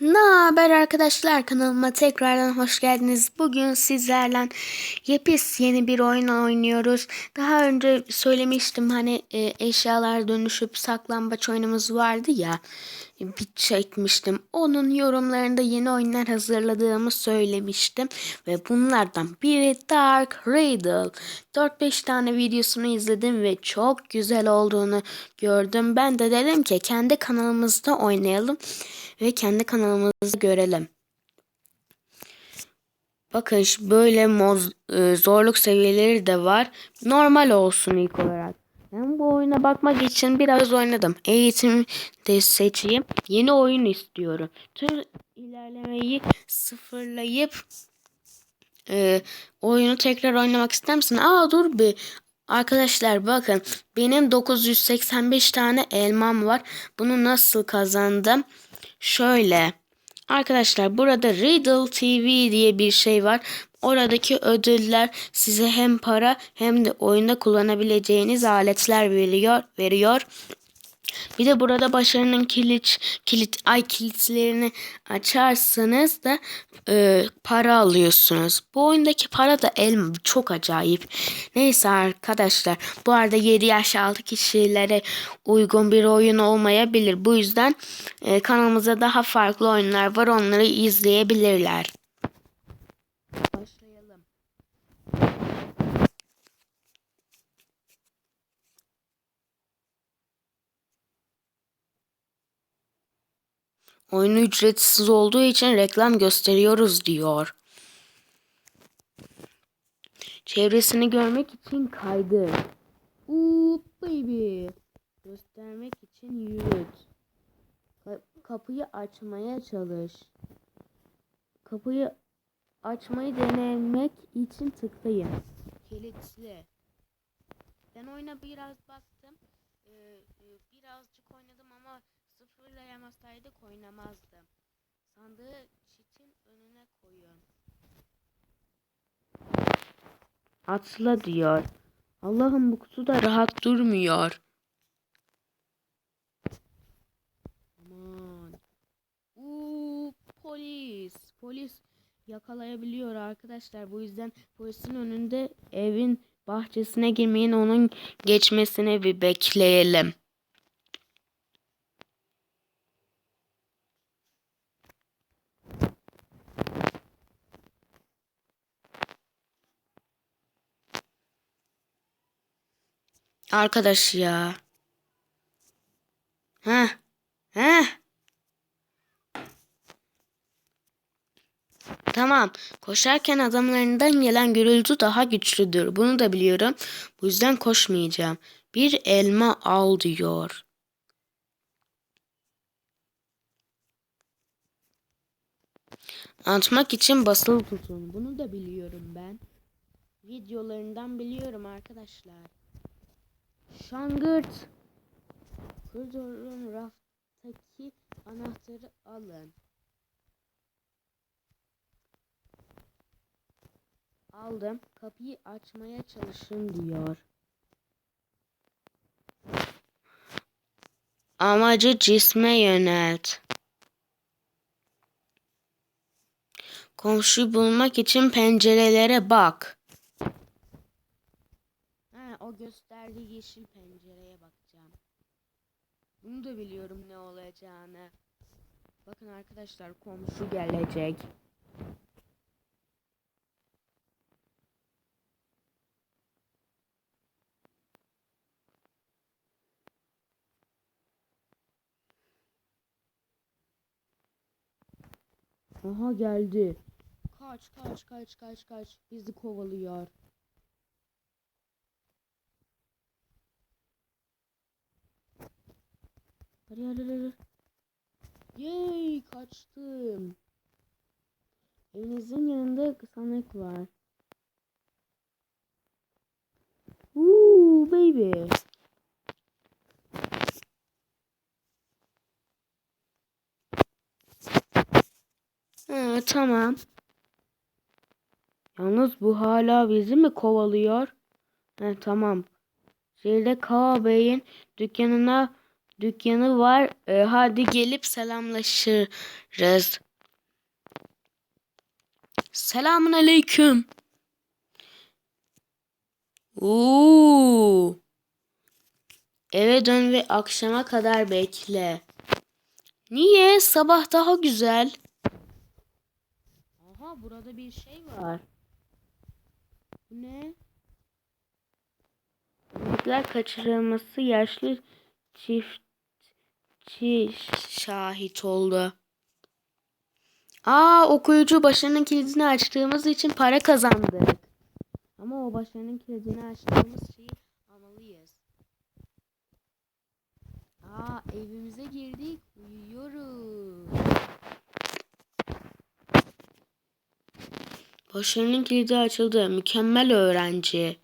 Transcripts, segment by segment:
Ne haber arkadaşlar kanalıma tekrardan hoş geldiniz. Bugün sizlerle yepis yeni bir oyun oynuyoruz. Daha önce söylemiştim hani e, eşyalar dönüşüp saklambaç oyunumuz vardı ya. Bir çekmiştim. Onun yorumlarında yeni oyunlar hazırladığımı söylemiştim. Ve bunlardan biri Dark Riddle. 4-5 tane videosunu izledim ve çok güzel olduğunu gördüm. Ben de dedim ki kendi kanalımızda oynayalım ve kendi kanalımızda görelim. Bakın böyle moz, e, zorluk seviyeleri de var. Normal olsun ilk olarak. Ben bu oyuna bakmak için biraz oynadım. Eğitim de seçeyim. Yeni oyun istiyorum. Tüm ilerlemeyi sıfırlayıp e, oyunu tekrar oynamak ister misin? Aa dur bir. Arkadaşlar bakın benim 985 tane elmam var. Bunu nasıl kazandım? Şöyle. Arkadaşlar burada Riddle TV diye bir şey var. Oradaki ödüller size hem para hem de oyunda kullanabileceğiniz aletler veriyor. veriyor. Bir de burada başarının kilit kilit ay kilitlerini açarsanız da e, para alıyorsunuz. Bu oyundaki para da elma çok acayip. Neyse arkadaşlar bu arada 7 yaş altı kişilere uygun bir oyun olmayabilir. Bu yüzden e, kanalımızda daha farklı oyunlar var onları izleyebilirler. Başlayalım. Oyunu ücretsiz olduğu için reklam gösteriyoruz diyor. Çevresini görmek için kaydır. Oop baby. Göstermek için yürüt. Ka- kapıyı açmaya çalış. Kapıyı açmayı denemek için tıklayın. Kilitli. Ben oyuna biraz baktım. Ee, e, birazcık oynadım ama sıfırlayamasaydık oynamazdım. Sandığı çitin önüne koyun. Atla diyor. Allah'ım bu kutu da rahat durmuyor. Aman. Uuu polis. Polis yakalayabiliyor arkadaşlar. Bu yüzden polisin önünde evin bahçesine girmeyin. Onun geçmesini bir bekleyelim. Arkadaş ya. Heh. Heh. Tamam. Koşarken adamlarından gelen gürültü daha güçlüdür. Bunu da biliyorum. Bu yüzden koşmayacağım. Bir elma al diyor. Atmak için basılı tutun. Bunu da biliyorum ben. Videolarından biliyorum arkadaşlar. Şangırt. Koridorun raftaki anahtarı alın. Aldım. Kapıyı açmaya çalışın diyor. Amacı cisme yönelt. Komşuyu bulmak için pencerelere bak. Ha, o gösterdiği yeşil pencereye bakacağım. Bunu da biliyorum ne olacağını. Bakın arkadaşlar komşu gelecek. Aha geldi. Kaç kaç kaç kaç kaç bizi kovalıyor. Hadi hadi. Yay kaçtım. Evinizin yanında sanık var. Uuu baby. Tamam. Yalnız bu hala bizi mi kovalıyor? Ha, tamam. Şehirde Kaa Bey'in dükkanına dükkanı var. Ee, hadi gelip selamlaşırız. Selamun aleyküm. Oo. Eve dön ve akşama kadar bekle. Niye? Sabah daha güzel. Aha burada bir şey var. Bu ne? Emekler kaçırılması yaşlı çiftçi şahit oldu. Aa okuyucu başarının kilidini açtığımız için para kazandık. Ama o başarının kilidini açtığımız şeyi almalıyız. Aa evimize girdik. Uyuyoruz. Başarının kilidi açıldı. Mükemmel öğrenci.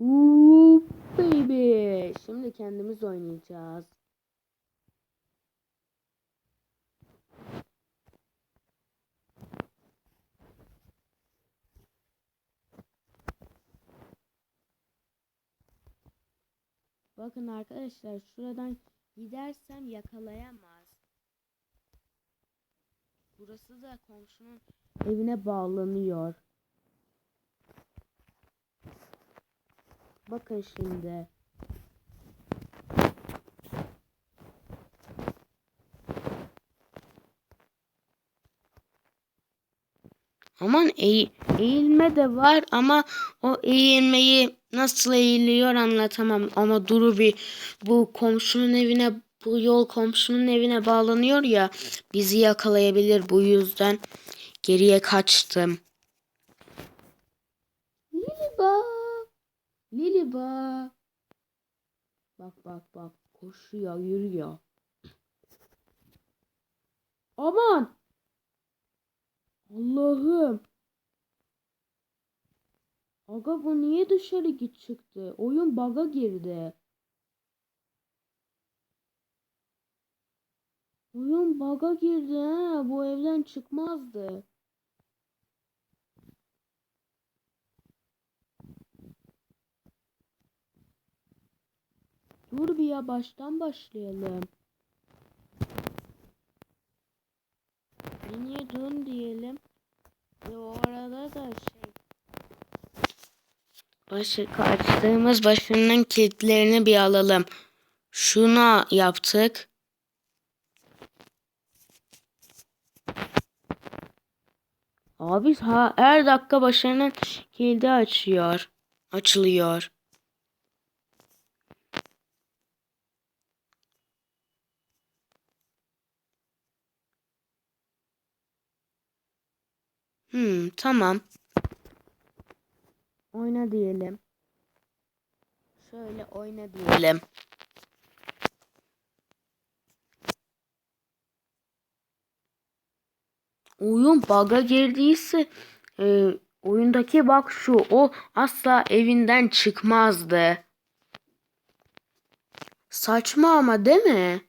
Ooh baby. Şimdi kendimiz oynayacağız. Bakın arkadaşlar şuradan gidersem yakalayamaz. Burası da komşunun evine bağlanıyor. Bakın şimdi. Aman eğ eğilme de var ama o eğilmeyi nasıl eğiliyor anlatamam. Ama duru bir bu komşunun evine bu yol komşunun evine bağlanıyor ya bizi yakalayabilir bu yüzden geriye kaçtım. Liliba. Liliba. Bak bak bak koşuyor yürüyor. Aman. Allah'ım. Aga bu niye dışarı git çıktı? Oyun bug'a girdi. Oyun bug'a girdi ha. Bu evden çıkmazdı. Dur bir ya baştan başlayalım. Niye dön diyelim. Ve o arada da şey başı kaçtığımız başının kilitlerini bir alalım. Şuna yaptık. Abi ha, her dakika başının kilidi açıyor. Açılıyor. Hmm, tamam. Oyna diyelim. Şöyle oyna diyelim. Oyun bug'a girdiyse e, oyundaki bak şu o asla evinden çıkmazdı. Saçma ama değil mi?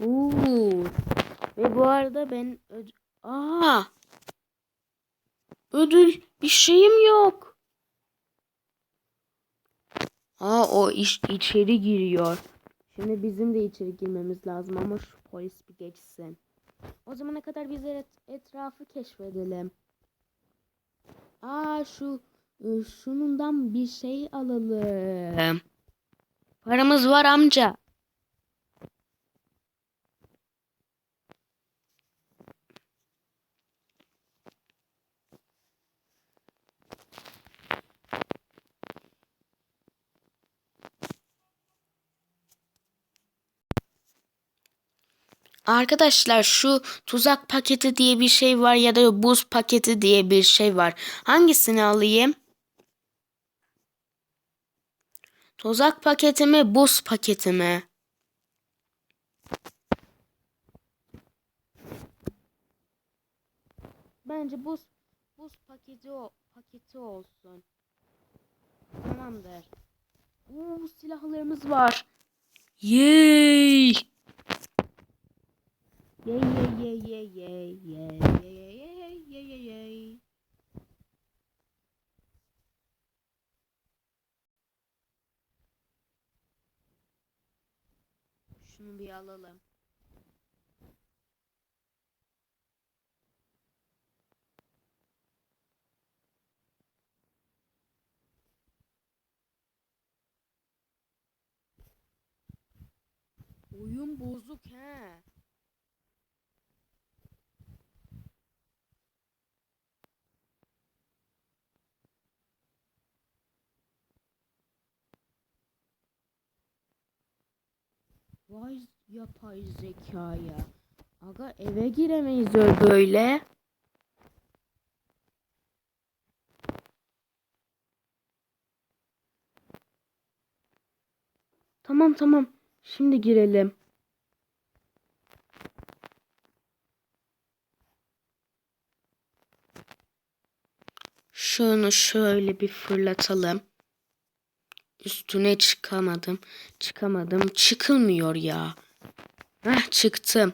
Oo. Ve bu arada ben öd Aa! Ödül bir şeyim yok. Aa o iş içeri giriyor. Şimdi bizim de içeri girmemiz lazım ama şu polis bir geçsin. O zamana kadar biz et, etrafı keşfedelim. Aa şu ıı, şunundan bir şey alalım. Paramız var amca. Arkadaşlar şu tuzak paketi diye bir şey var ya da buz paketi diye bir şey var. Hangisini alayım? Tuzak paketi mi, buz paketi mi? bence buz buz paketi o paketi olsun. Tamamdır. Oo silahlarımız var. Yay! Yay yay yay yay yay yay yay yay yay yay yay. Şunu bir alalım. Oyun bozuk he. Vay yapay zekaya. Aga eve giremeyiz öyle böyle. Tamam tamam. Şimdi girelim. Şunu şöyle bir fırlatalım. Üstüne çıkamadım. Çıkamadım. Çıkılmıyor ya. Heh çıktım.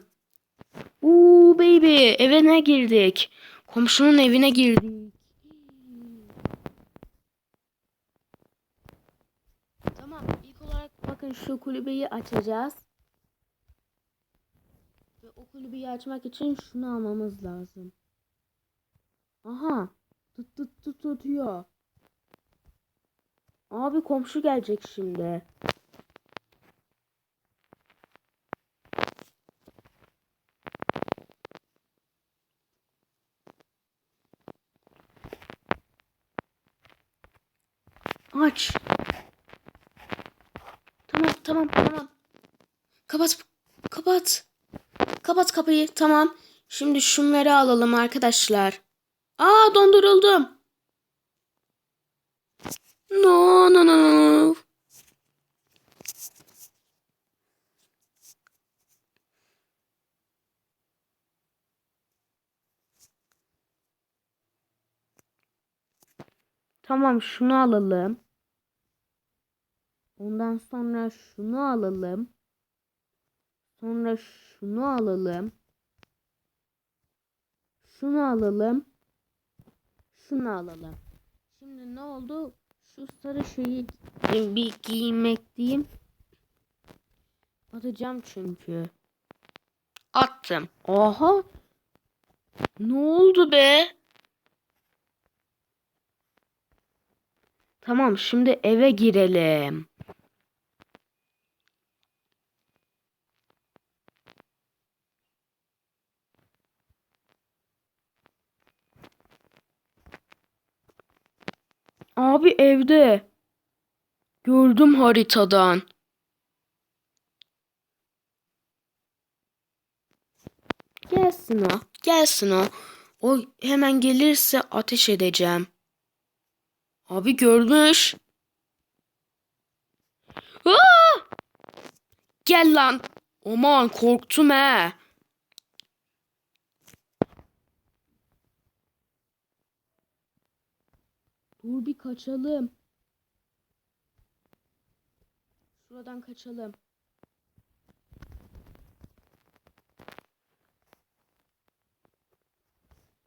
Uuu baby evine girdik. Komşunun evine girdik. Tamam ilk olarak bakın şu kulübeyi açacağız. Ve o kulübeyi açmak için şunu almamız lazım. Aha. Tut tut tut tutuyor. Abi komşu gelecek şimdi. Aç. Tamam tamam tamam. Kapat kapat. Kapat kapıyı tamam. Şimdi şunları alalım arkadaşlar. Aa donduruldum. No no no no. Tamam şunu alalım. Ondan sonra şunu alalım. Sonra şunu alalım. Şunu alalım. Şunu alalım. Şimdi ne oldu? Şu sarı şeyi bir giymek diyeyim. Atacağım çünkü. Attım. Oha. Ne oldu be? Tamam şimdi eve girelim. Abi evde. Gördüm haritadan. Gelsin o. Gelsin o. O hemen gelirse ateş edeceğim. Abi görmüş. Aa! Gel lan. Aman korktum he. Dur bir kaçalım. Şuradan kaçalım.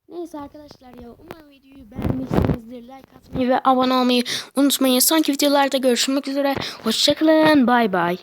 Neyse arkadaşlar ya umarım videoyu beğenmişsinizdir. Like atmayı ve abone olmayı unutmayın. Sonraki videolarda görüşmek üzere. Hoşçakalın. Bay bay.